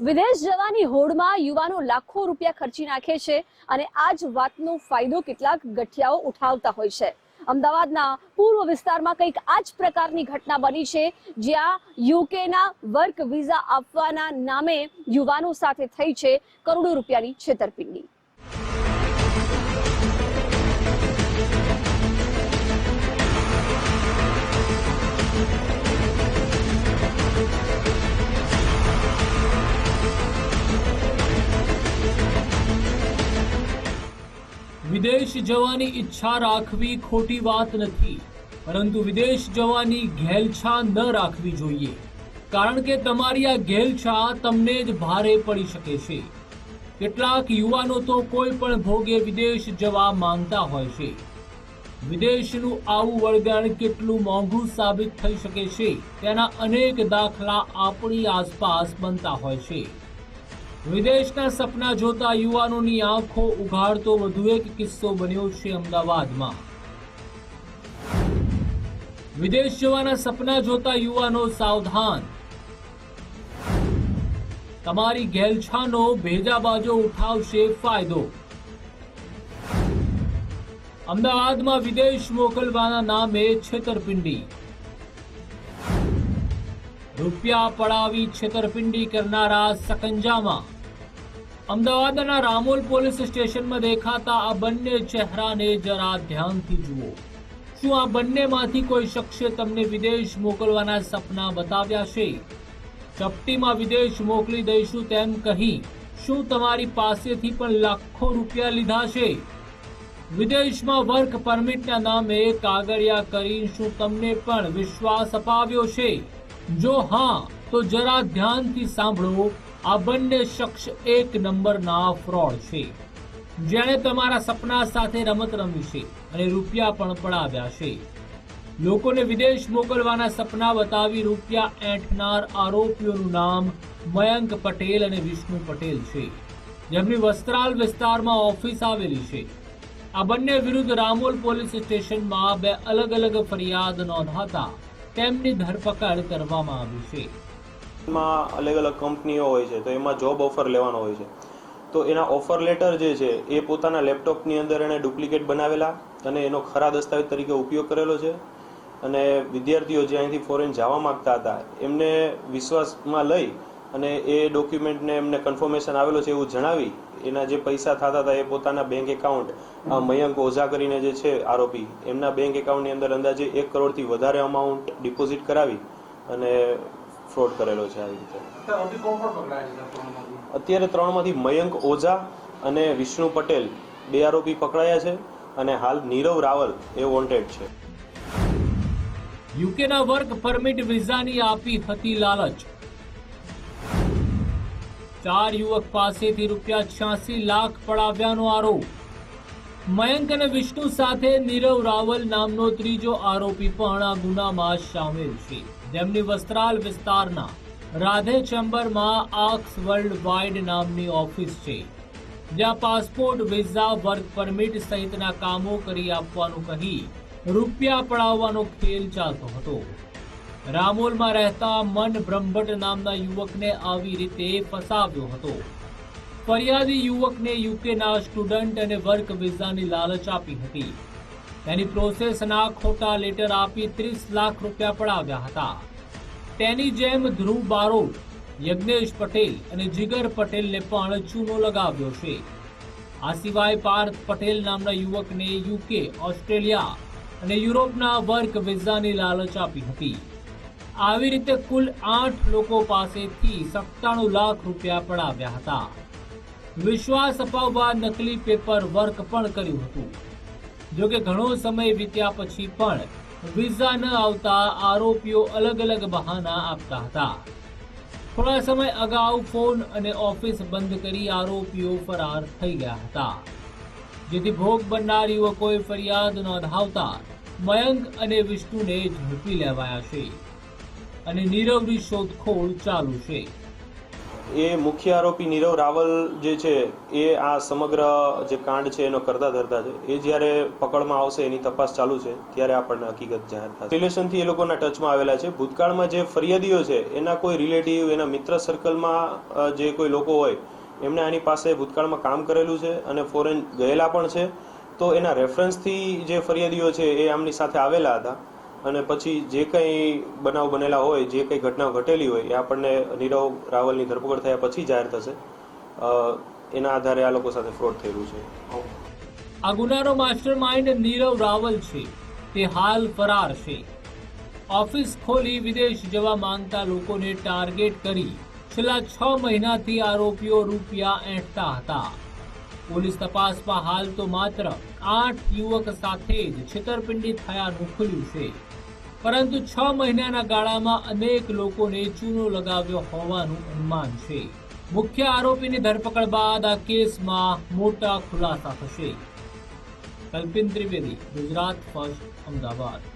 વિદેશ જવાની હોડમાં યુવાનો લાખો રૂપિયા ખર્ચી નાખે છે અને આ જ વાતનો ફાયદો કેટલાક ગઠિયાઓ ઉઠાવતા હોય છે. અમદાવાદના પૂર્વ વિસ્તારમાં કંઈક આ જ પ્રકારની ઘટના બની છે, જ્યાં યુકેના વર્ક વિઝા આપવાના નામે યુવાનો સાથે થઈ છે કરોડો રૂપિયાની છેતરપિંડી. વિદેશ જવાની ઈચ્છા રાખવી ખોટી વાત નથી, પરંતુ વિદેશ જવાની ઘેલછા ન રાખવી જોઈએ, કારણ કે તમારી આ ઘેલછા તમને જ ભારે પડી શકે છે. કેટલાક યુવાનો તો કોઈ પણ ભોગે વિદેશ જવા માંગતા હોય છે. વિદેશનું આવું વળગાણ કેટલું મોંઘું સાબિત થઈ શકે છે, તેના અનેક દાખલા આપણી આસપાસ બનતા હોય છે. વિદેશના સપના જોતા યુવાનોની આંખો ઉઘાડતો વધુ એક કિસ્સો બન્યો છે અમદાવાદમાં. વિદેશ જવાના સપના જોતા યુવાનો સાવધાન. તમારી ગેલછાનો ભેજા બાજો ઉઠાવશે ફાયદો. અમદાવાદમાં વિદેશ મોકલવાના નામે છેતરપિંડી. રૂપિયા પડાવી છેતરપિંડી કરનારા સકંજામાં. અમદાવાદના રામોલ પોલીસ સ્ટેશનમાં દેખાતા આ બંને ચહેરાને જરા ધ્યાનથી જુઓ. શું આ બંનેમાંથી કોઈ શખ્સે તમને વિદેશ મોકલવાના સપના બતાવ્યા છે? ચપટીમાં વિદેશ મોકલી દઈશું તેમ કહી શું તમારી પાસેથી પણ લાખો રૂપિયા લીધા છે? વિદેશમાં વર્ક પરમિટના નામે કાગળિયા કરી શું તમને પણ વિશ્વાસ અપાવ્યો છે? જો હા, તો જરા ધ્યાનથી સાંભળો. આ બંને શખ્સ એક નંબરના ફ્રોડ છે. જેણે તમારા સપના સાથે રમત રમી છે અને રૂપિયા પણ પડાવ્યા છે. લોકોને વિદેશ મોકલવાના સપના બતાવી રૂપિયા એંઠનાર આરોપીઓનું નામ મયંક પટેલ અને વિષ્ણુ પટેલ છે. જેમની વસ્ત્રાલ વિસ્તારમાં ઓફિસ આવેલી છે. આ બંને વિરુદ્ધ રામોલ પોલીસ સ્ટેશનમાં બે અલગ અલગ ફરિયાદ નોંધાતા તેમની ધરપકડ કરવામાં આવી છે. એમાં અલગ અલગ કંપનીઓ હોય છે, તો એમાં જોબ ઓફર લેવાનો હોય છે. તો એના ઓફર લેટર જે છે, એ પોતાના લેપટોપની અંદર એણે ડુપ્લિકેટ બનાવેલા અને એનો ખરા દસ્તાવેજ તરીકે ઉપયોગ કરેલો છે. અને વિદ્યાર્થીઓ જે અહીંથી ફોરેન જવા માગતા હતા, એમને વિશ્વાસમાં લઈ અને એ ડોક્યુમેન્ટને એમને કન્ફર્મેશન આવેલો છે એવું જણાવી, એના જે પૈસા થતા હતા એ પોતાના બેંક એકાઉન્ટ મયંક ઓઝા કરીને જે છે આરોપી, એમના બેંક એકાઉન્ટની અંદર અંદાજે એક કરોડથી વધારે અમાઉન્ટ ડિપોઝિટ કરાવી અને ફ્રોડ કરેલો છે આવી રીતે. અત્યારે ત્રણમાંથી મયંક ઓઝા અને વિષ્ણુ પટેલ બે આરોપી પકડાયા છે અને હાલ નીરવ રાવલ એ વોન્ટેડ છે. યુકેના વર્ક પરમિટ વિઝાની આપી હતી લાલચ. ચાર યુવક પાસેથી રૂપિયા છ્યાસી લાખ પડાવ્યાનો આરોપ. મયંક અને વિષ્ણુ સાથે નીરવ રાવલ નામનો ત્રીજો આરોપી પણ આ ગુનામાં સામેલ છે. જેમની વસ્ત્રાલ વિસ્તારના રાધે ચેમ્બરમાં આક્સ વર્લ્ડ વાઇડ નામની ઓફિસ છે, જ્યાં પાસપોર્ટ, વિઝા, વર્ક પરમિટ સહિતના કામો કરી આપવાનું કહી રૂપિયા પડાવવાનો ખેલ ચાલતો હતો. રામોલમાં રહેતા મન બ્રહ્મભટ્ટ નામના યુવકને આવી રીતે ફસાવ્યો હતો. ફરિયાદી યુવકને યુકેના સ્ટુડન્ટ અને વર્ક વિઝાની લાલચ આપી હતી. તેની પ્રોસેસના ખોટા લેટર આપી ત્રીસ લાખ રૂપિયા પડાવ્યા હતા. તેની જેમ ધ્રુવ બારોટ યજ્ઞેશ પટેલ અને જીગર પટેલને પણ ચૂનો લગાવ્યો છે. આ સિવાય પાર્થ પટેલ નામના યુવકને યુકે, ઓસ્ટ્રેલિયા અને યુરોપના વર્ક વિઝાની લાલચ આપી હતી. આવી રીતે કુલ આઠ લોકો પાસેથી સત્તાણું લાખ રૂપિયા પડાવ્યા હતા. વિશ્વાસ અપાવવા નકલી પેપર વર્ક પણ કર્યું હતું. જો કે ઘણો સમય વીત્યા પછી પણ વિઝા ન આવતા આરોપીઓ અલગ અલગ બહાના આપતા હતા. થોડા સમય અગાઉ ફોન અને ઓફિસ બંધ કરી આરોપીઓ ફરાર થઈ ગયા હતા. જેથી ભોગ બનનાર યુવકોએ ફરિયાદ નોંધાવતા મયંક અને વિષ્ણુને ઝડપી લેવાયા છે અને નીરવની શોધખોળ ચાલુ છે. એ મુખ્ય આરોપી નીરવ રાવલ જે છે, એ આ સમગ્ર જે કાંડ છે, એનો કરતા ધરતા છે. એ જ્યારે પકડમાં આવશે, એની તપાસ ચાલુ છે, ત્યારે આપણને હકીકત જાહેર થશે. રિલેશનથી એ લોકોના ટચમાં આવેલા છે. ભૂતકાળમાં જે ફરિયાદીઓ છે, એના કોઈ રિલેટિવ, એના મિત્ર સર્કલમાં જે કોઈ લોકો હોય, એમણે આની પાસે ભૂતકાળમાં કામ કરેલું છે અને ફોરેન ગયેલા પણ છે. તો એના રેફરન્સથી જે ફરિયાદીઓ છે, એ આમની સાથે આવેલા હતા. અને પછી જે કંઈ બનાવ બનેલા હોય, જે કંઈ ઘટનાઓ ઘટેલી હોય, એ આપણને નીરવ રાવલની ધરપકડ થયા પછી જાહેર થશે. એના આધારે આ લોકો સાથે ફ્રોડ થયેલું છે. આ ગુનાનો માસ્ટર માઇન્ડ નીરવ રાવલ છે. તે હાલ ફરાર છે. ઓફિસ ખોલી વિદેશ જવા માંગતા લોકોને ટાર્ગેટ કરી છેલ્લા છ મહિનાથી આરોપીઓ રૂપિયા એંઠતા હતા. પોલીસ તપાસમાં હાલ તો માત્ર આઠ યુવક સાથે જ છેતરપિંડી થયાનું ખુલ્યું છે. પરંતુ છ મહિનાના ગાળામાં અનેક લોકોને ચૂનો લગાવ્યો હોવાનું અનુમાન છે. મુખ્ય આરોપીની ધરપકડ બાદ આ કેસમાં મોટા ખુલાસા થશે. કલ્પિન ત્રિવેદી, ગુજરાત ફર્સ્ટ, અમદાવાદ.